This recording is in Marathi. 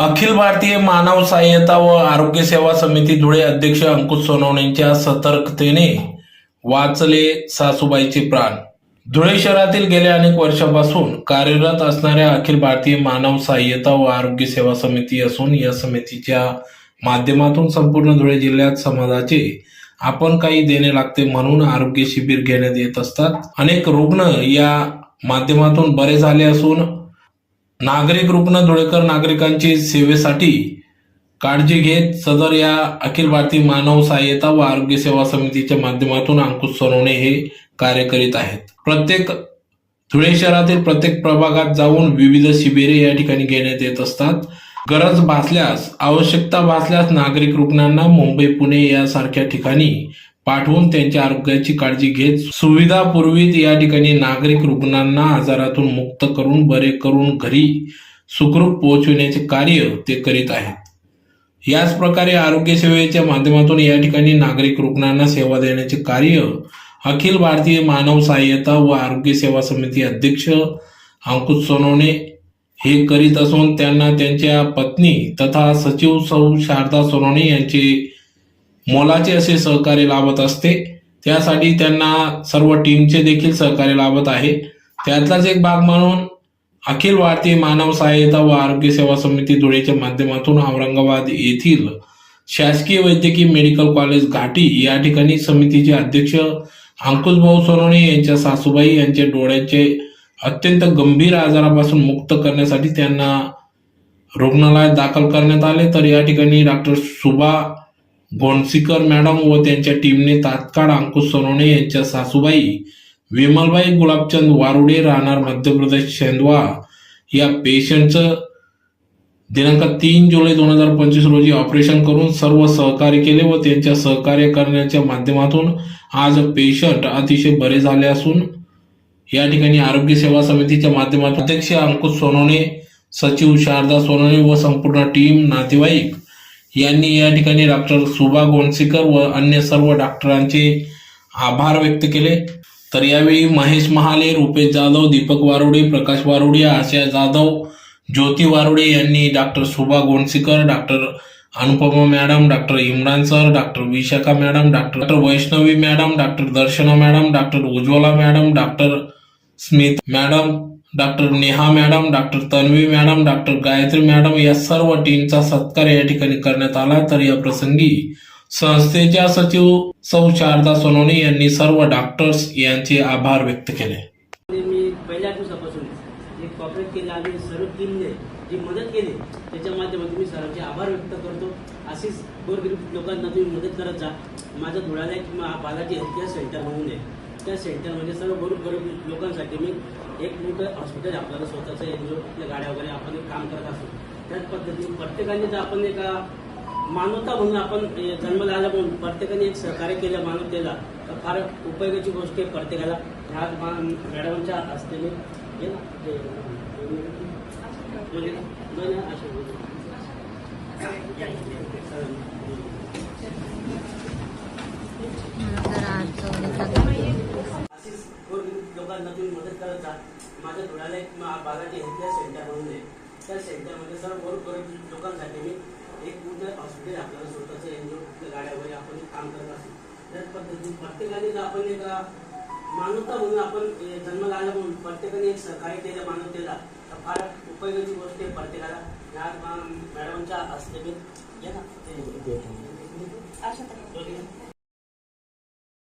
अखिल भारतीय मानव सहाय्यता व आरोग्य सेवा समिती धुळे अध्यक्ष अंकुश सोनवणेंच्या सतर्कतेने वाचले सासूबाईचे प्राण. धुळे शहरातील गेल्या अनेक वर्षापासून कार्यरत असणाऱ्या अखिल भारतीय मानव सहाय्यता व आरोग्य सेवा समिती असून या समितीच्या माध्यमातून संपूर्ण धुळे जिल्ह्यात समाजाचे आपण काही देणे लागते म्हणून आरोग्य शिबिर घेण्यात येत असतात. अनेक रुग्ण या माध्यमातून बरे झाले असून नागरिक रुग्ण धुळेकर नागरिकांची सेवेसाठी काळजी घेत सदर या अखिल भारतीय मानव सहाय्यता व आरोग्य सेवा समितीच्या माध्यमातून अंकुश सोनवणे हे कार्य करीत आहेत. प्रत्येक धुळे शहरातील प्रत्येक प्रभागात जाऊन विविध शिबिरे या ठिकाणी घेण्यात येत असतात. गरज भासल्यास आवश्यकता भासल्यास नागरिक रुग्णांना मुंबई पुणे यासारख्या ठिकाणी पाठवून त्यांच्या आरोग्याची काळजी घेत सुविधा या ठिकाणी नागरिक रुग्णांना आजारातून मुक्त करून बरे करून घरी सुखरूप पोहोचविण्याचे कार्य ते करीत आहेत. याच प्रकारे आरोग्य सेवेच्या माध्यमातून या ठिकाणी नागरिक रुग्णांना सेवा देण्याचे कार्य अखिल भारतीय मानव सहाय्यता व आरोग्य सेवा समिती अध्यक्ष अंकुश सोनवणे हे करीत असून त्यांना त्यांच्या पत्नी तथा सचिव सौ शारदा सोनवणे यांचे मोलाचे असे सहकार्य लाभत असते. त्यासाठी त्यांना सर्व टीमचे देखील सहकार्य लाभत आहे. त्यातलाच एक भाग म्हणून अखिल भारतीय मानव सहाय्यता व आरोग्य सेवा समिती धुळेच्या माध्यमातून औरंगाबाद येथील शासकीय वैद्यकीय मेडिकल कॉलेज घाटी या ठिकाणी समितीचे अध्यक्ष अंकुश भाऊ सोनवणे यांच्या सासूबाई यांच्या डोळ्याचे अत्यंत गंभीर आजारापासून मुक्त करण्यासाठी त्यांना रुग्णालयात दाखल करण्यात आले. तर या ठिकाणी डॉक्टर सुभा गोंडसीकर मॅडम व त्यांच्या टीमने तात्काळ अंकुश सोनवणे यांच्या सासूबाई विमलबाई गुलाबचंद वारुडे राहणार मध्य प्रदेश शेंदवा या पेशंटचं दिनांक तीन जुलै दोन हजार पंचवीस रोजी ऑपरेशन करून सर्व सहकार्य केले व त्यांच्या सहकार्य करण्याच्या माध्यमातून आज पेशंट अतिशय बरे झाले असून या ठिकाणी आरोग्य सेवा समितीच्या माध्यमातून अध्यक्ष अंकुश सोनवणे सचिव शारदा सोनवणे व संपूर्ण टीम नातेवाईक यांनी या ठिकाणी डॉक्टर सुभा गोंडसेकर व अन्य सर्व डॉक्टरांचे आभार व्यक्त केले. तर यावेळी महेश महाले रुपेश जाधव दीपक वारुडे प्रकाश वारुडे आशा जाधव ज्योती वारुडे यांनी doctor Subha Gondsekar doctor Anupama madam doctor Imran sir doctor Vishakha madam doctor doctor Vaishnavi madam doctor Darshana madam doctor Ujjwala madam doctor Smit madam doctor Neha madam doctor Tanvi madam doctor Gayatri madam या सर्व टीमचा सत्कार या ठिकाणी करण्यात आला. तर या प्रसंगी संस्थेच्या सचिव सौ शारदा सोनवणे यांनी सर्व डॉक्टर्स यांचे आभार व्यक्त केले. मी पहिल्या दिवसापासून जे कॉपरेट केलं आणि सर्व टीमने जी मदत केली त्याच्या माध्यमातून मी सर्वांचे आभार व्यक्त करतो. अशीच गोरगरीब लोकांना तुम्ही मदत करत जा. माझं धुळ्याला एक मा- बालाजी हेल्थकेअर सेंटर म्हणून आहे. त्या सेंटरमध्ये सर्व गरीब गरीब लोकांसाठी मी एक मोठं हॉस्पिटल आपल्याला स्वतःचं एनजीओ आपल्या गाड्या वगैरे आपण एक काम करत असतो त्याच पद्धतीने प्रत्येकाने जर आपण एका मानवता म्हणून आपण जन्म जन्माला आला म्हणून प्रत्येकाने एक सहकार्य केलं मानवतेला तर फार उपयोगाची गोष्ट आहे प्रत्येकाला ह्या मा- मॅडमच्या हस्ते मी हे ना, बोलू. या, या, अशीच गोरगरीब लोकांना तुम्ही मदत करत जा. माझ्या धुळ्याला एक मा- बालाजी हेल्थकेअर सेंटर म्हणून आहे. त्या सेंटरमध्ये सर्व गोरगरीब लोकांसाठी मी एक मोठं हॉस्पिटल आपल्याला स्वतःचं एनजीओ गाड्या वगैरे आपण एक काम करत असतो त्याच पद्धतीने प्रत्येकाने जर आपण एका मानवता म्हणून आपण जन्माला आला म्हणून प्रत्येकाने एक सहकार्य केलं मानवतेला तर फार उपयोगाची गोष्ट आहे प्रत्येकाला. मा- मॅडमच्या हस्ते मी ये ना.